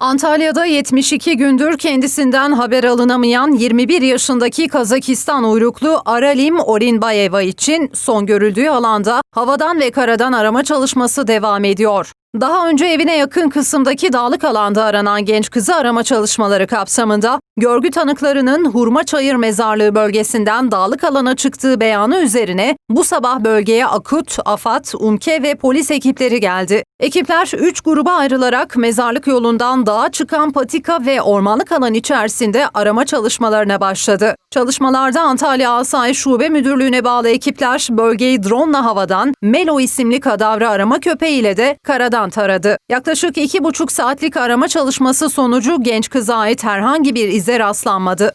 Antalya'da 72 gündür kendisinden haber alınamayan 21 yaşındaki Kazakistan uyruklu Aralim Orinbayeva için son görüldüğü alanda havadan ve karadan arama çalışması devam ediyor. Daha önce evine yakın kısımdaki dağlık alanda aranan genç kızı arama çalışmaları kapsamında görgü tanıklarının Hurma Çayır Mezarlığı bölgesinden dağlık alana çıktığı beyanı üzerine bu sabah bölgeye AKUT, AFAD, UMKE ve polis ekipleri geldi. Ekipler 3 gruba ayrılarak mezarlık yolundan dağa çıkan patika ve ormanlık alan içerisinde arama çalışmalarına başladı. Çalışmalarda Antalya Asayiş Şube Müdürlüğü'ne bağlı ekipler bölgeyi drone havadan Melo isimli kadavra arama köpeğiyle de karadan taradı. Yaklaşık iki buçuk saatlik arama çalışması sonucu genç kıza ait herhangi bir ize rastlanmadı.